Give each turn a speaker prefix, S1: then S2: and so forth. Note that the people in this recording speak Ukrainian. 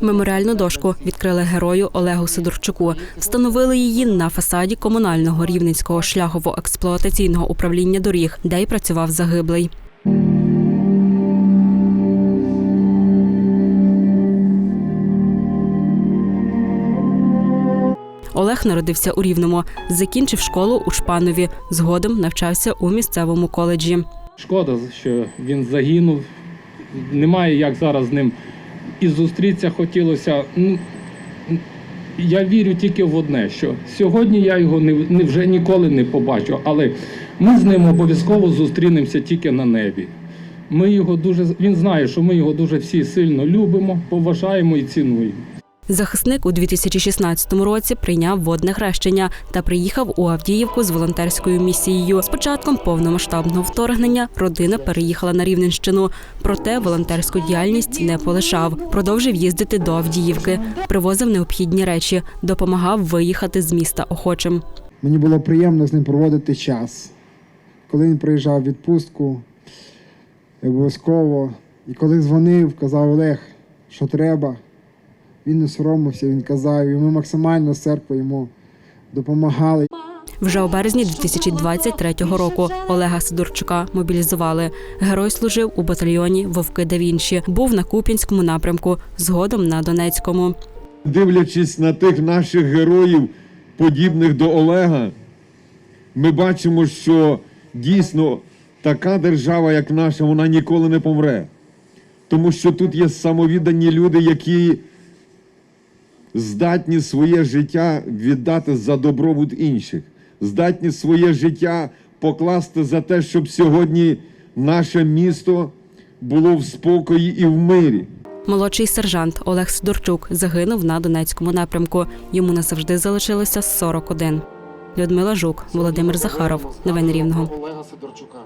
S1: Меморіальну дошку відкрили герою Олегу Сидорчуку. Встановили її на фасаді комунального рівненського шляхово-експлуатаційного управління доріг, де й працював загиблий. Олег народився у Рівному, закінчив школу у Шпанові. Згодом навчався у місцевому коледжі.
S2: Шкода, що він загинув. Немає як зараз з ним і зустрітися хотілося. Ну, я вірю тільки в одне, що сьогодні я його не, не вже ніколи не побачу, але ми з ним обов'язково зустрінемося тільки на небі. Ми його дуже він знає, що ми його дуже всі сильно любимо, поважаємо і цінуємо.
S1: Захисник у 2016 році прийняв водне хрещення та приїхав у Авдіївку з волонтерською місією. З початком повномасштабного вторгнення родина переїхала на Рівненщину. Проте волонтерську діяльність не полишав. Продовжив їздити до Авдіївки, привозив необхідні речі, допомагав виїхати з міста охочим.
S3: Мені було приємно з ним проводити час. Коли він приїжджав в відпустку, обов'язково. І коли дзвонив, казав Олег, що треба, він не соромився, він казав, і ми максимально з церкви йому допомагали.
S1: Вже у березні 2023 року Олега Сидорчука мобілізували. Герой служив у батальйоні Вовки да Вінчі. Був на Куп'янському напрямку, згодом на Донецькому.
S4: Дивлячись на тих наших героїв, подібних до Олега, ми бачимо, що дійсно така держава, як наша, вона ніколи не помре. Тому що тут є самовіддані люди, які здатні своє життя віддати за добробут інших, здатні своє життя покласти за те, щоб сьогодні наше місто було в спокої і в мирі.
S1: Молодший сержант Олег Сидорчук загинув на Донецькому напрямку. Йому назавжди залишилося 41. Людмила Жук, Володимир Захаров. Новини Рівного.
S5: Олега Сидорчука.